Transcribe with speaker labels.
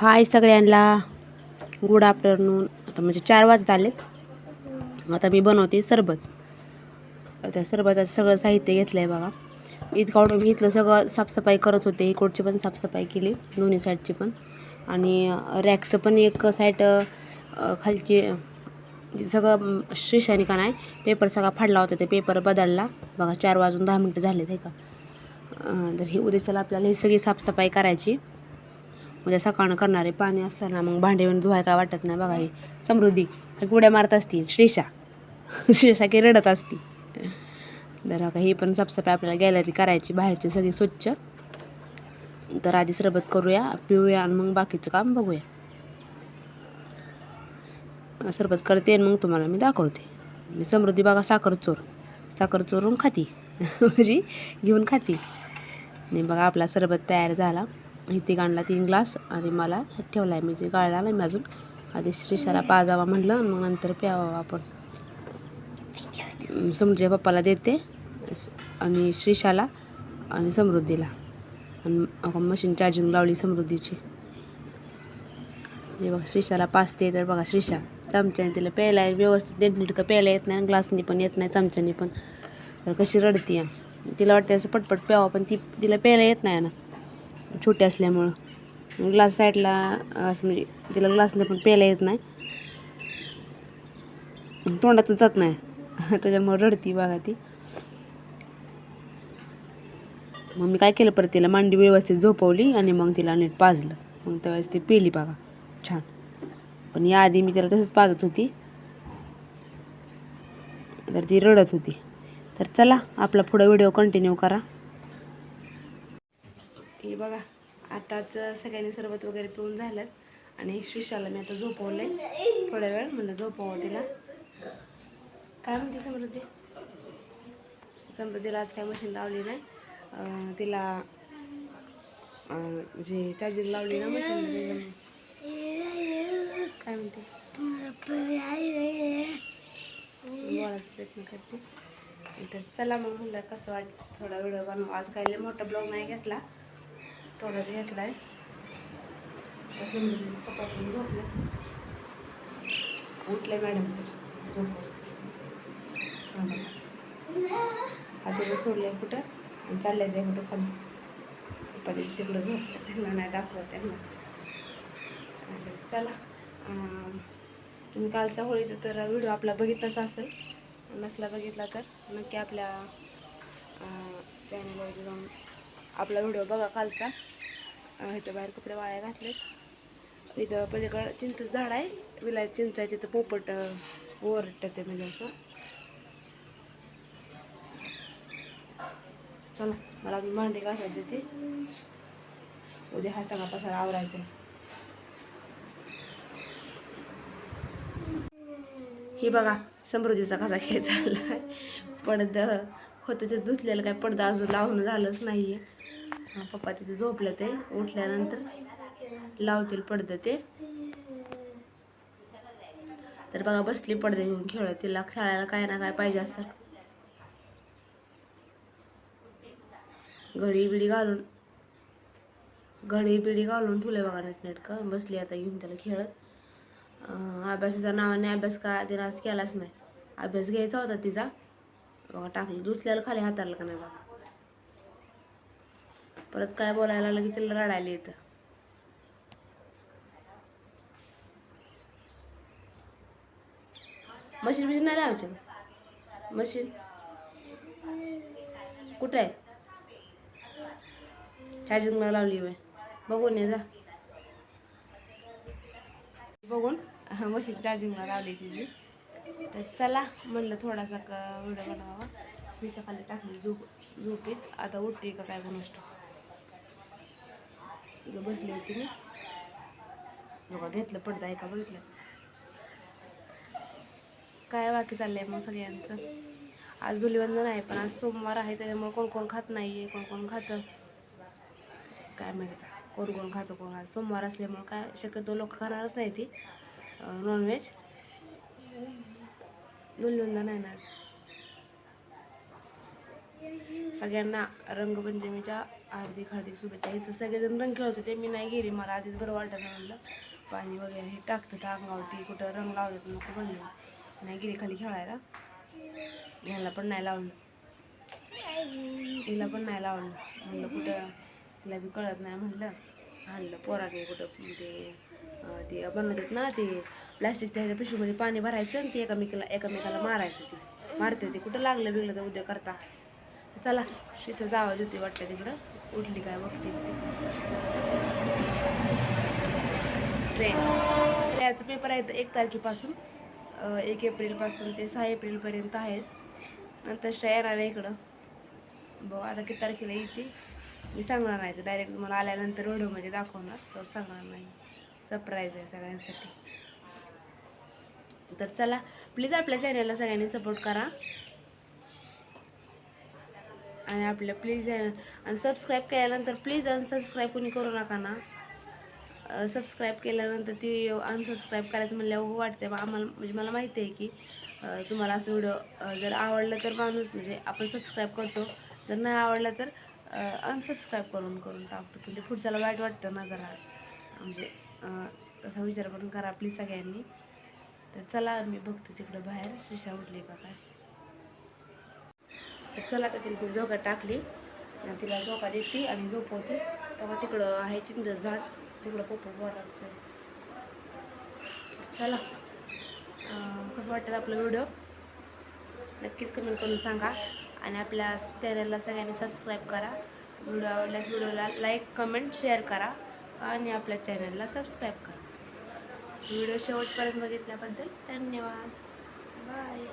Speaker 1: हाय सगळ्यांना. Good afternoon आता म्हणजे चार वाजत आलेत. आता मी बनवते सरबत. त्या सरबताचं सगळं साहित्य घेतलं आहे बघा इतकावडून मी इथलं सगळं साफसफाई करत होते. इकडची पण साफसफाई केली. दोन्ही साईडची पण. आणि रॅकचं पण एक साईड खालची सगळं श्रीशानी का नाही पेपर सगळा फाडला होता. ते पेपर बदलला. बघा चार वाजून दहा मिनटं झाले ते का? तर हे उद्याच्याला आपल्याला ही सगळी साफसफाई करायची. उद्या सकाळनं करणारे पाणी असताना मग भांडे धुवाय काय वाटत नाही बघा हे. समृद्धी. तर उड्या मारत असती श्रेषा श्रेषा की रडत असती. तर का ही पण साफसफाई आपल्याला गॅलरी करायची. बाहेरची सगळी स्वच्छ. तर आधी सरबत करूया पिऊया आणि मग बाकीचं काम बघूया. सरबत करते आणि मग तुम्हाला मी दाखवते. मी समृद्धी बघा साखर चोर. साखर चोरून खाती. म्हणजे घेऊन खाती. आणि बघा आपला सरबत तयार झाला. इथे गाणला तीन ग्लास आणि मला ठेवला आहे म्हणजे गाळला नाही मी अजून. आधी श्रीशाला पाजावा म्हणलं मग नंतर प्यावा आपण. समृद्धीच्या पप्पाला देते. आणि श्रीशाला आणि समृद्धीला. आणि मशीन चार्जिंग लावली समृद्धीची. हे बघा श्रीशाला पाचते तर बघा श्रीशा चमच्याने तिला प्यायला व्यवस्थित नीटनेटकं प्यायला येत नाही ग्लासनी पण येत नाही चमच्यानी पण. तर कशी रडती तिला वाटते असं पटपट प्यावं पण ती तिला प्यायला येत नाही ना. छोटी असल्यामुळं. ग्लास साईडला असं म्हणजे तिला ग्लासने पण प्यायला येत नाही. तोंडातच जात नाही. त्याच्यामुळं रडती बघा ती. मग मी काय केलं परत तिला मांडी व्यवस्थित झोपवली आणि मग तिला नीट पाजलं. मग त्यावेळेस ती पेली बघा. छान. पण याआधी मी तिला तसंच पाजत होती. तर ती रडत होती. तर चला आपला पुढं व्हिडिओ कंटिन्यू करा. हे बघा आताच सगळ्यांनी सरबत वगैरे पिऊन झालं आणि श्रीशाला मी आता झोपवलंय. थोड्या वेळ म्हणलं झोपवं तिला. काय म्हणते समृद्धी? समृद्धीला आज काय मशीन लावली नाही. तिला म्हणजे चार्जिंग लावली ना मशीन काय म्हणते? बोलायचा प्रयत्न करते. तर चला मग म्हणलं कसं वाटतं थोडा व्हिडिओ बनव. आज काही मोठा ब्लॉग नाही घेतला. थोडाच घेतला आहे समृद्धीचं पप्पा पण झोपले. उठले मॅडम तर झोप बसते आता सोडले कुठं? आणि चालले ते कुठं खाली. पप्पा तिकडं झोपलं. त्यांना नाही दाखवत त्यांना. चला. तुम्ही कालचा होळीचा तर व्हिडिओ आपला बघितलाच असेल. नसला बघितला तर नक्की आपल्या चॅनलवर जाऊन आपला व्हिडिओ बघा कालचा. इथं बाहेर कपडे वाळ्या घातलेत. इथं पलीकडं चिंच झाड आहे. विला चिंच आहे तिथं पोपट ओरट ते म्हणजे असं. चला मला अजून भांडी घासायची ती उद्या हा सगळा पसारा आवरायचा आहे. ही बघा समृद्धीचा कसा खेळ चालला पडद होतं ते धुतलेलं काय पडदा अजून लावून झालंच नाही आहे पप्पा तिचं झोपलं ते. उठल्यानंतर लावतील पडदं ते. तर बघा बसली पडदे घेऊन खेळत. तिला खेळायला काय ना काय पाहिजे असतात घडी बिडी घालून घडी बिडी घालून ठेवलं बघा नेटनेटकं. बसली आता घेऊन त्याला खेळत. अभ्यासाच्या नावाने अभ्यास काय तिनं आज केलाच नाही. अभ्यास घ्यायचा होता तिचा. बघा टाकलं. दुसऱ्याला खाली हाताळलं का नाही बघा. परत काय बोलायला लागलं की तिला रडायला येतं. मशीन बिशीन नाही लावायचं मशीन? कुठं आहे? चार्जिंगला लावली वय बघून ये जा. बघून? मशीन चार्जिंगला लावली तिची. तर चला म्हणलं थोडासा व्हिडिओ बनवावा. स्विचा खाली टाकली झोप झोपीत. आता उठते का काय बनवतो तिथं बसली होती मी. बघा घेतलं पडदा एका बघितलं? काय बाकी चाललंय मग सगळ्यांचं? आज धुलीवंदन आहे पण आज सोमवार आहे त्याच्यामुळे कोण कोण खात नाही आहे कोण कोण खातं? काय माहिती आता कोण कोण खातं कोण आज सोमवार असल्यामुळं काय शक्यतो लोक खाणारच नाही ती नॉनव्हेज धुलीवंदन आहे ना आज? सगळ्यांना रंगपंचमीच्या हार्दिक हार्दिक शुभेच्छा. इथं सगळेजण रंग खेळत होते मी नाही गेली. मला आधीच बरं वाटत म्हणलं पाणी वगैरे हे टाकतं अंगावरती कुठं रंग लावतात नको म्हणलं. नाही गेली खाली खेळायला. ह्याला पण नाही लावलं. हिला पण नाही लावलं. म्हणलं कुठं? तिला बी कळत नाही म्हणलं. आणलं पोराने कुठं? ते ते बनवतात ना ते प्लॅस्टिकच्या ह्याच्या पिशवीमध्ये पाणी भरायचं आणि ते एकामेकाला एकामेकाला मारायचं ते. मारते ते. कुठं लागलं बिगलं तर उद्या करता. चला शिचं जावं होती वाटतं तिकडं. उठली काय बघते ट्रेन ट्रेनचा पेपर आहे एक तारखेपासून एक एप्रिलपासून ते सहा एप्रिलपर्यंत आहेत. नंतर तशा येणार आहे इकडं. बघ आता किती तारखेला येते. मी सांगणार नाही तर डायरेक्ट तुम्हाला आल्यानंतर व्हिडिओमध्ये दाखवणार तर सांगणार नाही. सरप्राईज आहे सगळ्यांसाठी. तर चला प्लीज आपल्या चॅनलला सगळ्यांनी सपोर्ट करा. आणि आपल्या प्लीज आणि सबस्क्राईब केल्यानंतर प्लीज अनसबस्क्राईब कोणी करू नका ना. सबस्क्राईब केल्यानंतर ती अनसबस्क्राईब करायचं म्हणल्यावर वाटते मग आम्हाला म्हणजे मला माहिती आहे की तुम्हाला असं व्हिडिओ जर आवडलं तर माणूस म्हणजे आपण सबस्क्राईब करतो. जर नाही आवडलं तर अनसबस्क्राईब करून करून टाकतो. पण ते पुढच्याला वाईट वाटतं ना जरा. म्हणजे तसा विचार पण करा प्लीज सगळ्यांनी. तर चला मी बघते तिकडं बाहेर. शिशा उठली का काय? चला आता तिला मी झोका टाकली. आणि तिला झोका देते आणि झोपवते. तेव्हा तिकडं आहे चिंच झाड तिकडं पोपट बोलावतोय चला. कसं वाटतं आपलं व्हिडिओ नक्कीच कमेंट करून सांगा. आणि आपल्या चॅनलला सगळ्यांनी सबस्क्राईब करा. व्हिडिओ आवडल्यास व्हिडिओला लाईक कमेंट शेअर करा. आणि आपल्या चॅनलला सबस्क्राईब करा. व्हिडिओ शेवटपर्यंत बघितल्याबद्दल धन्यवाद. बाय